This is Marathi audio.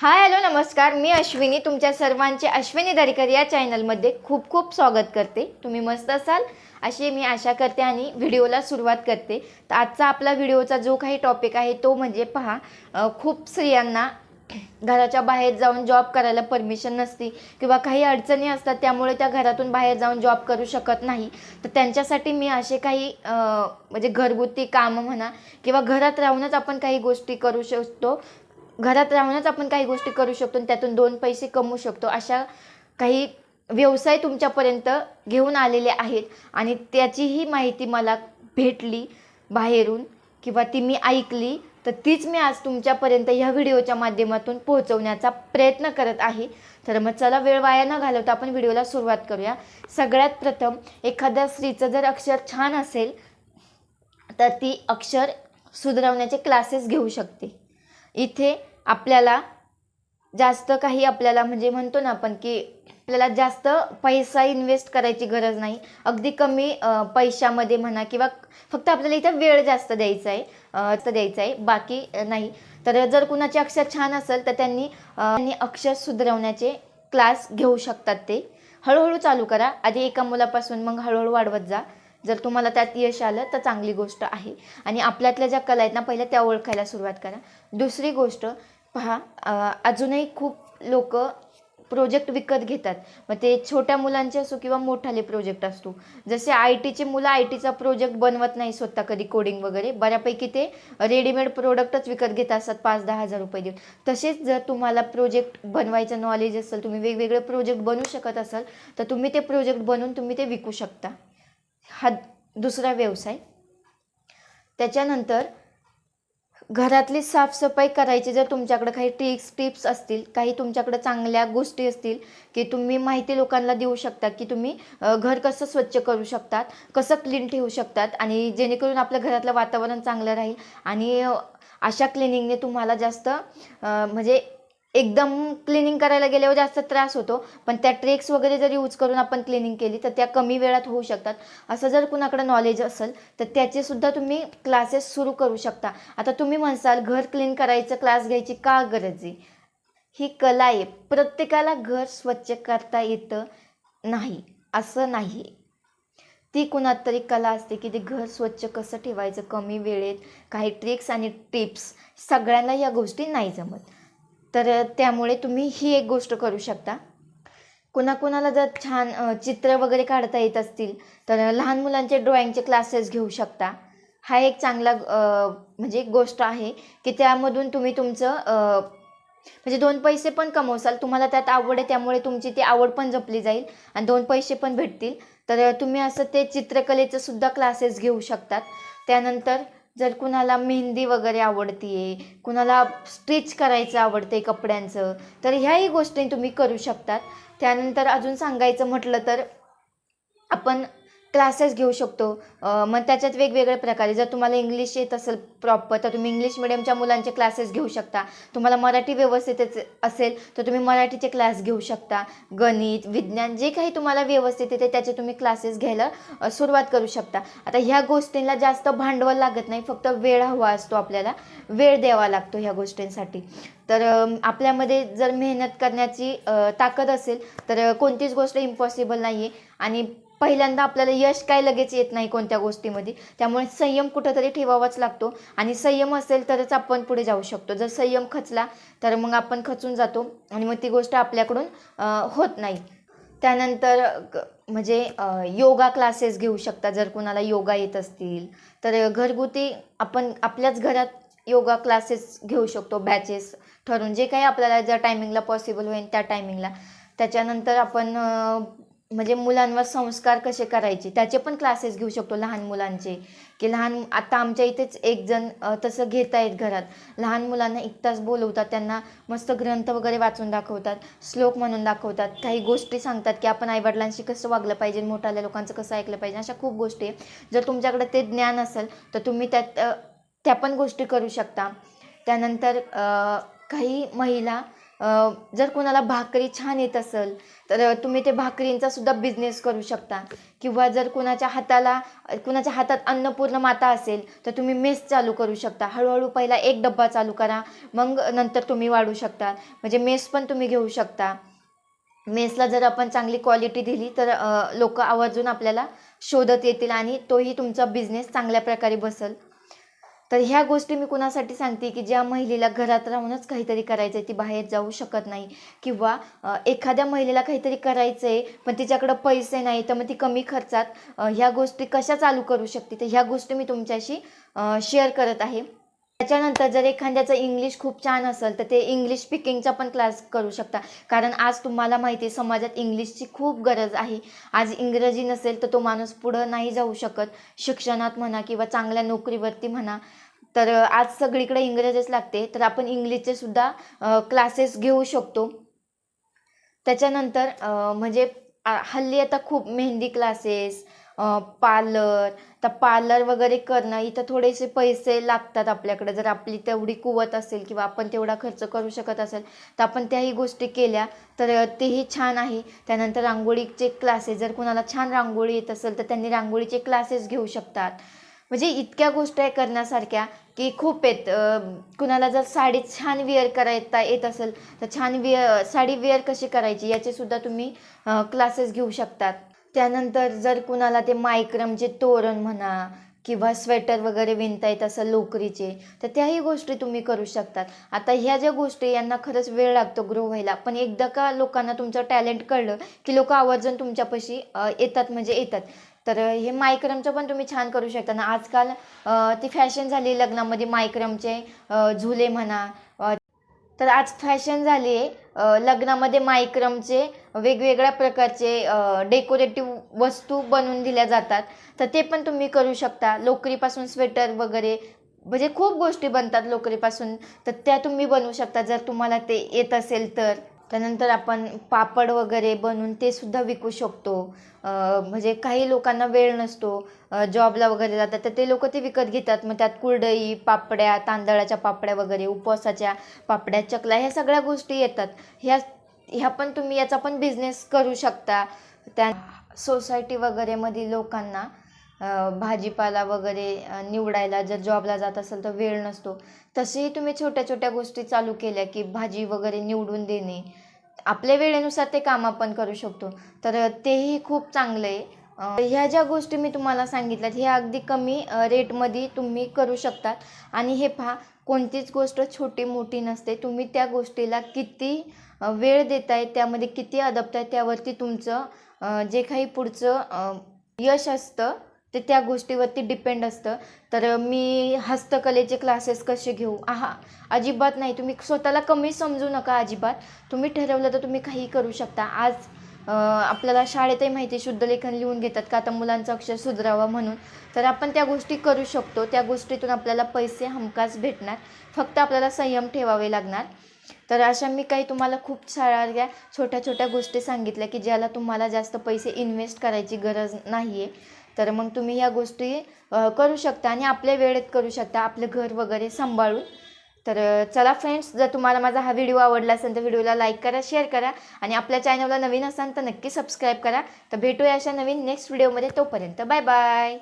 हाय हॅलो नमस्कार. मी अश्विनी. तुमच्या सर्वांचे अश्विनी दरेकर या चॅनलमध्ये खूप खूप स्वागत करते. तुम्ही मस्त असाल? अशी मी आशा करते आणि व्हिडिओला सुरुवात करते. तर आजचा आपला व्हिडिओचा जो काही टॉपिक आहे तो म्हणजे पहा खूप स्त्रियांना घराच्या बाहेर जाऊन जॉब करायला परमिशन नसते किंवा काही अडचणी असतात त्यामुळे त्या घरातून बाहेर जाऊन जॉब करू शकत नाही. तर त्यांच्यासाठी मी असे काही म्हणजे घरगुती कामं म्हणा किंवा घरात राहूनच आपण काही गोष्टी करू शकतो. घरात राहूनच आपण काही गोष्टी करू शकतो आणि त्यातून दोन पैसे कमवू शकतो. अशा काही व्यवसाय तुमच्यापर्यंत घेऊन आलेले आहेत आणि त्याचीही माहिती मला भेटली बाहेरून किंवा ती मी ऐकली तर तीच मी आज तुमच्यापर्यंत ह्या व्हिडिओच्या माध्यमातून पोहोचवण्याचा प्रयत्न करत आहे. तर मग चला वेळ वाया न घालवता आपण व्हिडिओला सुरुवात करूया. सगळ्यात प्रथम एखाद्या स्त्रीचं जर अक्षर छान असेल तर ती अक्षर सुधारवण्याचे क्लासेस घेऊ शकते. इथे आपल्याला जास्त काही आपल्याला म्हणजे म्हणतो ना आपण की आपल्याला जास्त पैसा इन्व्हेस्ट करायची गरज नाही. अगदी कमी पैशामध्ये म्हणा किंवा फक्त आपल्याला इथं वेळ जास्त द्यायचा आहे तर द्यायचा आहे. बाकी नाही. तर जर कुणाचे अक्षर छान असेल तर त्यांनी त्यांनी अक्षर सुधारवण्याचे क्लास घेऊ शकतात ते. हळूहळू चालू करा. आधी एका मुलापासून मग हळूहळू वाढवत जा. जर तुम्हाला त्यात यश आलं तर चांगली गोष्ट आहे. आणि आपल्यातल्या ज्या कला आहेत ना पहिल्या त्या ओळखायला सुरुवात करा. दुसरी गोष्ट पहा अजूनही खूप लोक प्रोजेक्ट विकत घेतात. मग ते छोट्या मुलांचे असो किंवा मोठाले प्रोजेक्ट असतो जसे आय टीचे मुलं आय टीचा प्रोजेक्ट बनवत नाही स्वतः कधी कोडिंग वगैरे बऱ्यापैकी ते रेडीमेड प्रोडक्टच विकत घेत असतात पाच दहा हजार रुपये देऊन. तसेच जर तुम्हाला प्रोजेक्ट बनवायचं नॉलेज असेल तुम्ही वेगवेगळे प्रोजेक्ट बनवू शकत असाल तर तुम्ही ते प्रोजेक्ट बनवून तुम्ही ते विकू शकता. हा दुसरा व्यवसाय. त्याच्यानंतर घरातली साफसफाई करायची जर तुमच्याकडे काही ट्रिक्स टिप्स असतील काही तुमच्याकडे चांगल्या गोष्टी असतील की तुम्ही माहिती लोकांना देऊ शकता की तुम्ही घर कसं स्वच्छ करू शकतात कसं क्लीन ठेवू शकतात आणि जेणेकरून आपल्या घरातलं वातावरण चांगलं राहील आणि अशा क्लिनिंगने तुम्हाला जास्त म्हणजे एकदम क्लिनिंग करायला गेल्यावर जास्त त्रास होतो. पण त्या ट्रेक्स वगैरे जर यूज करून आपण क्लिनिंग केली तर त्या कमी वेळात होऊ शकतात. असं जर कुणाकडे नॉलेज असेल तर त्याचेसुद्धा तुम्ही क्लासेस सुरू करू शकता. आता तुम्ही म्हणसाल घर क्लीन करायचं क्लास घ्यायची का गरज आहे? ही कला आहे. प्रत्येकाला घर स्वच्छ करता येतं नाही असं नाही ती कुणात तरी कला असते की ते घर स्वच्छ कसं ठेवायचं कमी वेळेत? काही ट्रिक्स आणि टिप्स सगळ्यांना या गोष्टी नाही जमत. तर त्यामुळे तुम्ही ही एक गोष्ट करू शकता. कुणाकुणाला जर छान चित्र वगैरे काढता येत असतील तर लहान मुलांचे ड्रॉइंगचे क्लासेस घेऊ शकता. हा एक चांगला म्हणजे एक गोष्ट आहे की त्यामधून तुम्ही तुमचं म्हणजे दोन पैसे पण कमवसाल तुम्हाला त्यात आवड आहे त्यामुळे तुमची ती आवड पण जपली जाईल आणि दोन पैसे पण भेटतील. तर तुम्ही असं ते चित्रकलेचं सुद्धा क्लासेस घेऊ शकतात. त्यानंतर जर कुणाला मेहंदी वगैरे आवडतीये कुणाला स्टिच करायचं आवडते कपड्यांचं तर ह्याही गोष्टी तुम्ही करू शकतात. त्यानंतर अजून सांगायचं म्हटलं तर आपण क्लासेस घेऊ शकतो. मग त्याच्यात वेगवेगळे प्रकारे जर तुम्हाला इंग्लिश येत असेल प्रॉपर तर तुम्ही इंग्लिश मिडियमच्या मुलांचे क्लासेस घेऊ शकता. तुम्हाला मराठी व्यवस्थित असेल तर तुम्ही मराठीचे क्लास घेऊ शकता. गणित विज्ञान जे काही तुम्हाला व्यवस्थित येते त्याचे तुम्ही क्लासेस घ्यायला सुरुवात करू शकता. आता ह्या गोष्टींना जास्त भांडवल लागत नाही. फक्त वेळ हवा असतो आपल्याला. वेळ द्यावा लागतो ह्या गोष्टींसाठी. तर आपल्यामध्ये जर मेहनत करण्याची ताकद असेल तर कोणतीच गोष्ट इम्पॉसिबल नाही आहे आणि पहिल्यांदा आपल्याला यश काय लगेच येत नाही कोणत्या गोष्टीमध्ये? त्यामुळे संयम कुठंतरी ठेवावाच लागतो. आणि संयम असेल तरच आपण पुढे जाऊ शकतो. जर संयम खचला तर मग आपण खचून जातो. आणि मग ती गोष्ट आपल्याकडून होत नाही. त्यानंतर ग- म्हणजे योगा क्लासेस घेऊ शकता. जर कुणाला योगा येत असतील तर घरगुती आपण आपल्याच घरात योगा क्लासेस घेऊ शकतो. बॅचेस ठरून जे काही आपल्याला ज्या टायमिंगला पॉसिबल होईल त्या टायमिंगला. त्याच्यानंतर आपण म्हणजे मुलांवर संस्कार कसे करायचे? त्याचे पण क्लासेस घेऊ शकतो लहान मुलांचे. की लहान आता आमच्या इथेच एक जण तसं घेत आहेत घरात. लहान मुलांना एक तास बोलवतात त्यांना मस्त ग्रंथ वगैरे वाचून दाखवतात श्लोक म्हणून दाखवतात. काही गोष्टी सांगतात की आपण आईवडिलांशी कसं वागलं पाहिजे मोठ्याल्या लोकांचं कसं ऐकलं पाहिजे अशा खूप गोष्टी आहे जर तुमच्याकडे ते ज्ञान असेल तर तुम्ही त्यात त्या पण गोष्टी करू शकता. त्यानंतर काही महिला जर कोणाला भाकरी छान येत असेल तर तुम्ही ते भाकरींचा सुद्धा बिझनेस करू शकता. किंवा जर कोणाच्या हाताला कुणाच्या हातात अन्नपूर्ण माता असेल तर तुम्ही मेस चालू करू शकता. हळूहळू पहिला एक डब्बा चालू करा मग नंतर तुम्ही वाढू शकता. म्हणजे मेस पण तुम्ही घेऊ शकता. मेसला जर आपण चांगली क्वालिटी दिली तर लोक आवर्जून आपल्याला शोधत येतील आणि तोही तुमचा बिझनेस चांगल्या प्रकारे बसेल. तर ह्या गोष्टी मी कुणासाठी सांगते की ज्या महिलेला घरात राहूनच काहीतरी करायचं आहे ती बाहेर जाऊ शकत नाही. किंवा एखाद्या महिलेला काहीतरी करायचं आहे पण तिच्याकडं पैसे नाही तर मग ती कमी खर्चात ह्या गोष्टी कशा चालू करू शकते? तर ह्या गोष्टी मी तुमच्याशी शेअर करत आहे. त्याच्यानंतर जर एखाद्याचं इंग्लिश खूप छान असेल तर ते इंग्लिश स्पीकिंगचा पण क्लास करू शकता. कारण आज तुम्हाला माहिती आहे समाजात इंग्लिशची खूप गरज आहे. आज इंग्रजी नसेल तर तो माणूस पुढं नाही जाऊ शकत. शिक्षणात म्हणा किंवा चांगल्या नोकरीवरती म्हणा. तर आज सगळीकडे इंग्रजीच लागते. तर आपण इंग्लिशचे सुद्धा क्लासेस घेऊ शकतो. त्याच्यानंतर म्हणजे हल्ली आता खूप मेहंदी क्लासेस पार्लर. तर पार्लर वगैरे करणं इथं थोडेसे पैसे लागतात आपल्याकडे. जर आपली तेवढी कुवत असेल किंवा आपण तेवढा खर्च करू शकत असेल तर आपण त्याही गोष्टी केल्या तर तेही छान आहे. त्यानंतर रांगोळीचे क्लासेस जर कुणाला छान रांगोळी येत असेल तर त्यांनी रांगोळीचे क्लासेस घेऊ शकतात. म्हणजे इतक्या गोष्टी आहे करण्यासारख्या की खूप आहेत. कुणाला जर साडी छान वेअर करायता येत असेल तर छान वेअर साडी वेअर कशी करायची याचे सुद्धा तुम्ही क्लासेस घेऊ शकतात. त्यानंतर जर कुणाला ते मायक्रमचे तोरण म्हणा किंवा स्वेटर वगैरे विणता येत असं लोकरीचे तर त्याही गोष्टी तुम्ही करू शकतात. आता ह्या ज्या गोष्टी यांना खरंच वेळ लागतो ग्रो व्हायला. पण एकदा का लोकांना तुमचं टॅलेंट कळलं की लोक आवर्जून तुमच्यापाशी येतात म्हणजे येतात. तर हे मायक्रमचं पण तुम्ही छान करू शकता. ना आजकाल ती फॅशन झाली लग्नामध्ये मायक्रमचे झुले म्हणा तर आज फॅशन झाली आहे. लग्नामध्ये मायक्रमचे वेगवेगळ्या प्रकारचे डेकोरेटिव्ह वस्तू बनवून दिल्या जातात. तर ते पण तुम्ही करू शकता. लोकरीपासून स्वेटर वगैरे म्हणजे खूप गोष्टी बनतात लोकरीपासून. तर त्या तुम्ही बनवू शकता. जर तुम्हाला ते येत असेल तर. त्यानंतर आपण पापड वगैरे बनवून ते सुद्धा विकू शकतो. म्हणजे काही लोकांना वेळ नसतो. जॉबला वगैरे जातात तर ते लोक ते विकत घेतात. मग त्यात कुरडई पापड्या तांदळाच्या पापड्या वगैरे उपवासाच्या पापड्या चकला ह्या सगळ्या गोष्टी येतात. ह्या ह्या पण तुम्ही याचा पण बिझनेस करू शकता. त्या सोसायटी वगैरेमधील लोकांना भाजीपाला वगैरे निवडायला जर जॉबला जात असेल तर वेळ नसतो. तसेही तुम्ही छोट्या छोट्या गोष्टी चालू केल्या की भाजी वगैरे निवडून देणे. आपल्या वेळेनुसार ते काम आपण करू शकतो. तर तेही खूप चांगलं आहे. ह्या ज्या गोष्टी मी तुम्हाला सांगितल्यात ह्या अगदी कमी रेटमध्ये तुम्ही करू शकतात. आणि हे पहा कोणतीच गोष्ट छोटी मोठी नसते. तुम्ही त्या गोष्टीला किती वेळ देताय त्यामध्ये किती अदबताय त्यावरती तुमचं जे काही पुढचं यश असतं ते त्या गोष्टीवरती डिपेंड असतं. तर मी हस्तकलेचे क्लासेस कसे घेऊ? आहा अजिबात नाही. तुम्ही स्वतःला कमी समजू नका अजिबात. तुम्ही ठरवलं तर तुम्ही काही करू शकता. आज आपल्याला शाळेतही माहिती शुद्ध लेखन लिहून घेतात का? आता मुलांचं अक्षर सुधरावा म्हणून. तर आपण त्या गोष्टी करू शकतो. त्या गोष्टीतून आपल्याला पैसे हमखास भेटणार. फक्त आपल्याला संयम ठेवावे लागणार. तर अशा मी काही तुम्हाला खूप साऱ्या छोट्या छोट्या गोष्टी सांगितल्या की ज्याला तुम्हाला जास्त पैसे इन्व्हेस्ट करायची गरज नाही आहे तर मग तुम्ही या गोष्टी करू शकता आणि आपल्या वेळेत करू शकता आपलं घर वगैरे सांभाळून. तर चला फ्रेंड्स जर तुम्हाला माझा हा व्हिडिओ आवडला असेल तर व्हिडिओला लाईक करा शेअर करा आणि आपल्या चॅनलला नवीन असाल तर नक्की सबस्क्राईब करा. तर भेटूया अशा नवीन नेक्स्ट व्हिडिओमध्ये तोपर्यंत. Bye bye